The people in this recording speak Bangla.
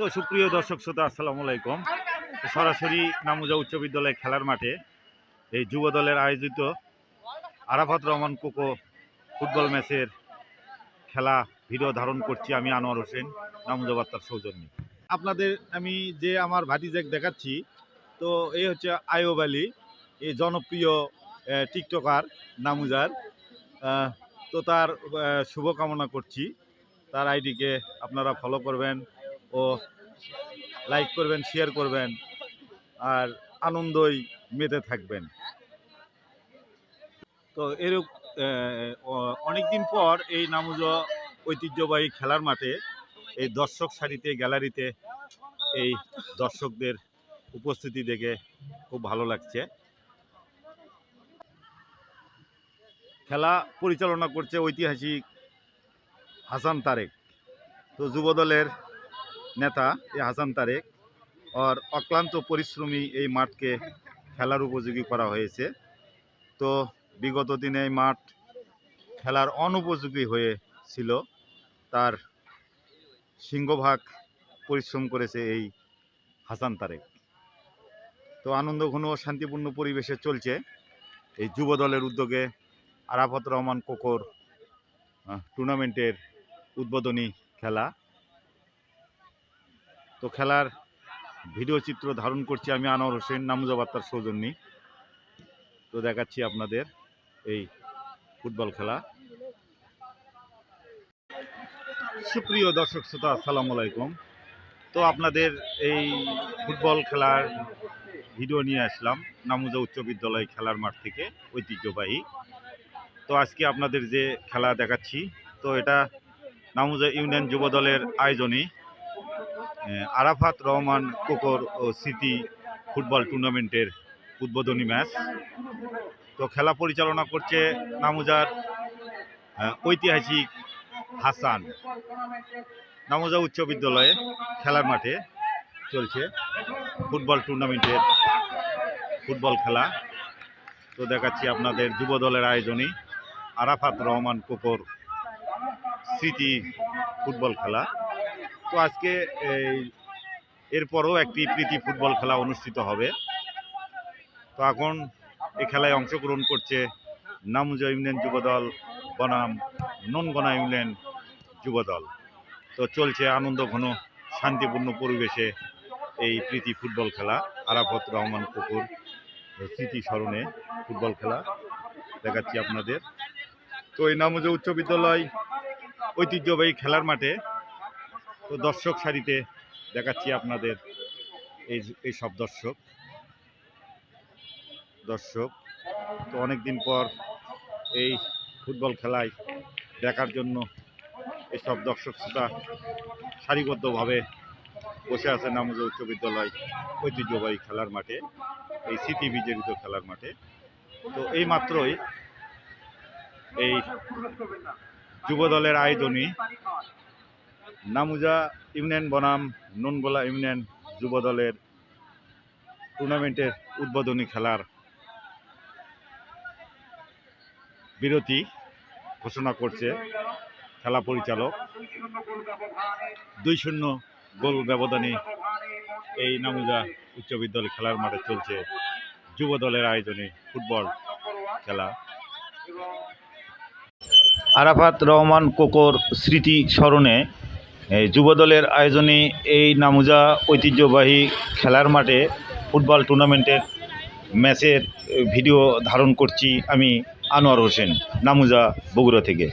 তো সুপ্রিয় দর্শক শ্রোতা, আসসালামু আলাইকুম। সরাসরি নামুজা উচ্চ বিদ্যালয় খেলার মাঠে এই যুব দলের আয়োজিত আরাফাত রহমান কোকো ফুটবল ম্যাচের খেলা ভিডিও ধারণ করছি আমি আনোয়ার হোসেন, নামুজা বার্তার সৌজন্যে। আপনাদের আমি যে আমার ভাতিজেক দেখাচ্ছি, তো এই হচ্ছে আয়ুব আলী, এই জনপ্রিয় টিকটকার নামুজার। তো তার শুভকামনা করছি। তার আইডিকে আপনারা ফলো করবেন। ও লাইক করবেন শেয়ার করবেন আর আনন্দই মেতে থাকবেন। তো এরূপ অনেক দিন পর এই নামুজ ঐতিহ্যবাহী খেলার মাঠে এই দর্শক সারিতে, গ্যালারিতে এই দর্শকদের উপস্থিতি দেখে খুব ভালো লাগছে। খেলা পরিচালনা করছে ঐতিহাসিক হাসান তারেক। তো যুবদলের নেতা, এই হাসান তারেক, আর অক্লান্ত পরিশ্রমী এই মাঠকে খেলার উপযোগী করা হয়েছে। তো বিগত দিনে এই মাঠ খেলার অনুপযোগী হয়েছিল তার সিংহভাগ পরিশ্রম করেছে এই হাসান তারেক। তো আনন্দঘন ও শান্তিপূর্ণ পরিবেশে চলছে এই যুব দলের উদ্যোগে আরাফত রহমান কোকর টুর্নামেন্টের উদ্বোধনী খেলা। তো খেলার ভিডিও চিত্র ধারণ করছি আমি আনোয়ার হোসেন নামুজাবার্তার সৌজন্যী। তো দেখাচ্ছি আপনাদের এই ফুটবল খেলা। সুপ্রিয় দর্শক শ্রোতা আসসালামু আলাইকুম। তো আপনাদের এই ফুটবল খেলার ভিডিও নিয়ে আসলাম নামুজা উচ্চ বিদ্যালয় খেলার মাঠ থেকে ঐতিহ্যবাহী। তো আজকে আপনাদের যে খেলা দেখাচ্ছি তো এটা নামুজা ইউনিয়ন যুব দলের আয়োজনে আহ, আরাফাত রহমান কোকর ও স্মৃতি ফুটবল টুর্নামেন্টের উদ্বোধনী ম্যাচ। তো খেলা পরিচালনা করছে নামুজার ঐতিহাসিক হাসান। নামুজা উচ্চ বিদ্যালয়ে খেলার মাঠে চলছে ফুটবল টুর্নামেন্টের ফুটবল খেলা। তো দেখাচ্ছি আপনাদের যুব দলের আয়োজনে আরাফাত রহমান কোকর স্মৃতি ফুটবল খেলা। তো আজকে এই এরপরও একটি প্রীতি ফুটবল খেলা অনুষ্ঠিত হবে। তো এখন এই খেলায় অংশগ্রহণ করছে নামুজা ইউনিয়ন যুবদল, বনাম ননগনা ইউনিয়ন যুবদল। তো চলছে আনন্দ ঘন, শান্তিপূর্ণ পরিবেশে এই প্রীতি ফুটবল খেলা, আরাফত রহমান কুকুর স্মৃতি স্মরণে ফুটবল খেলা দেখাচ্ছি আপনাদের। তো এই নামুজা উচ্চ বিদ্যালয় ঐতিহ্যবাহী খেলার মাঠে তো দর্শক সারিতে দেখাচ্ছি আপনাদের এই এই সব দর্শক। দর্শক, তো অনেক দিন পর এই ফুটবল খেলায় দেখার জন্য এসব দর্শক শ্রোতা সারিবদ্ধভাবে বসে আছে নামুজা উচ্চ বিদ্যালয় ঐতিহ্যবাহী খেলার মাঠে, এই সিটি বিজড়িত খেলার মাঠে। তো এই মাত্রই এই যুব দলের আয়োজনে নামুজা ইউনিয়ন বনাম, নুনগোলা ইউনিয়ন যুব দলের টুর্নামেন্টের উদ্বোধনী খেলার বিরতি ঘোষণা করছে খেলা পরিচালক। দুই শূন্য গোল ব্যবধানে এই নামুজা উচ্চ বিদ্যালয় খেলার মাঠে চলছে যুব দলের আয়োজনে ফুটবল খেলা। আরাফাত রহমান কোকর স্মৃতি স্মরণে যুবদলের আয়োজনে এই নামুজা ঐতিহ্যবাহী খেলার মাঠে ফুটবল টুর্নামেন্টের ম্যাচের ভিডিও ধারণ করছি আমি আনোয়ার হোসেন, নামুজা বগুড়া থেকে।